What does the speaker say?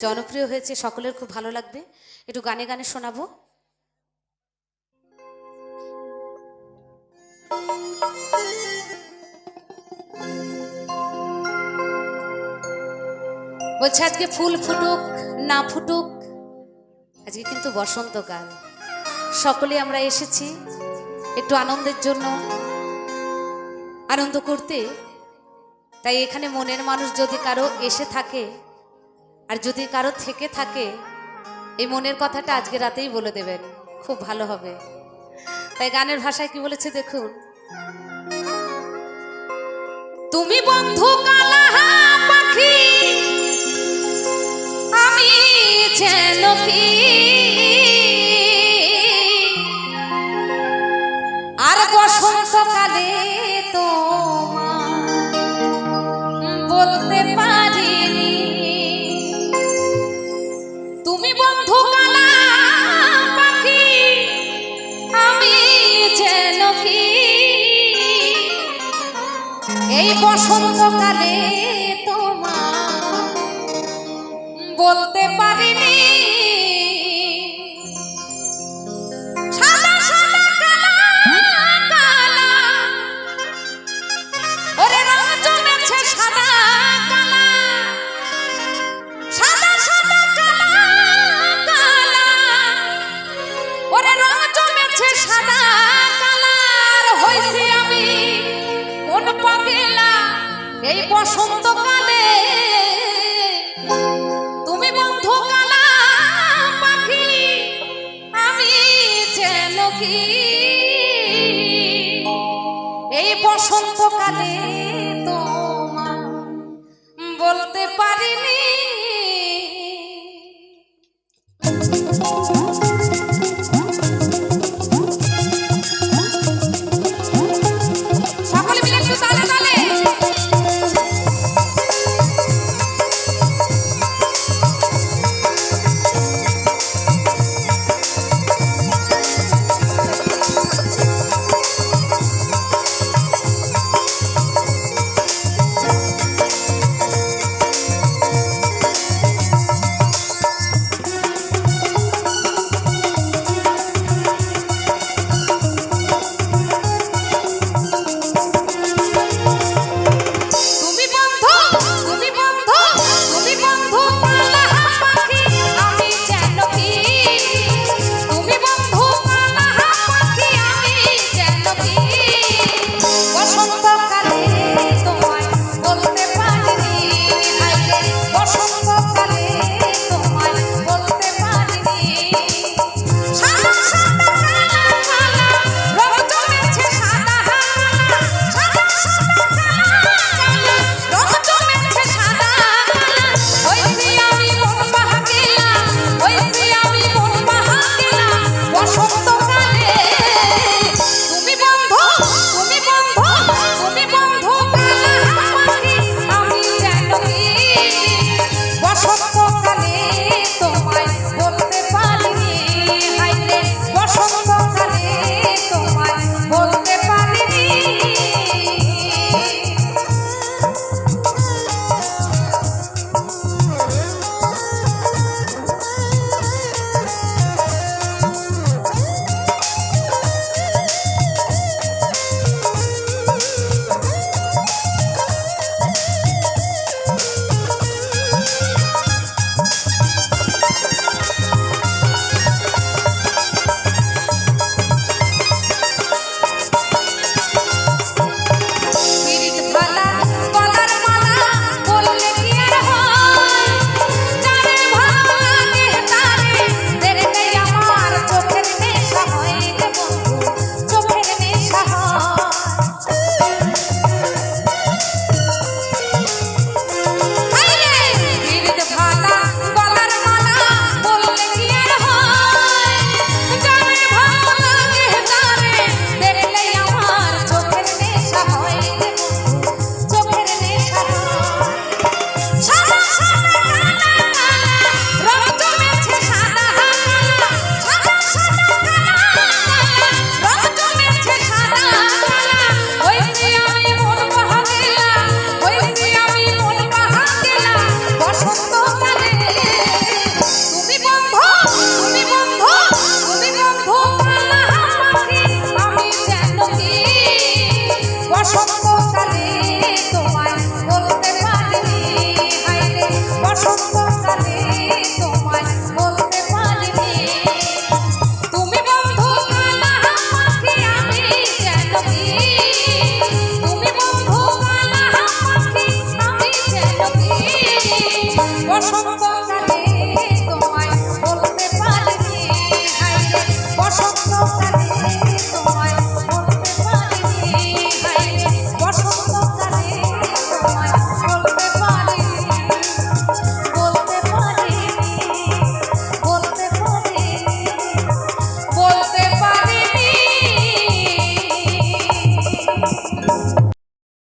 জনপ্রিয় হয়েছে, সকলের খুব ভালো লাগবে। একটু গানে গানে শোনাবো। বলছে, আজকে ফুল ফুটুক, না ফুটুক, আজকে কিন্তু বসন্তকাল। সকলে আমরা এসেছি একটু আনন্দের জন্য। আনন্দ করতে। তাই এখানে মনের মানুষ যদি কারও এসে থাকে আর যদি কারও থেকে থাকে, এই মনের কথাটা আজকে রাতেই বলে দেবেন। খুব ভালো হবে। তাই গানের ভাষায় কি বলেছে দেখুন। তুমি বন্ধু কালা পাখি, আমি যেন আর বসন্তকালে বলতে বসন্তকালে তোমার বলতে পারিনি। পাগেলা, এই বসন্তকালে তুমি বন্ধু কালা পাখি, আমি যেন কি? এই বসন্তকালে তোমার বলতে পারিনি।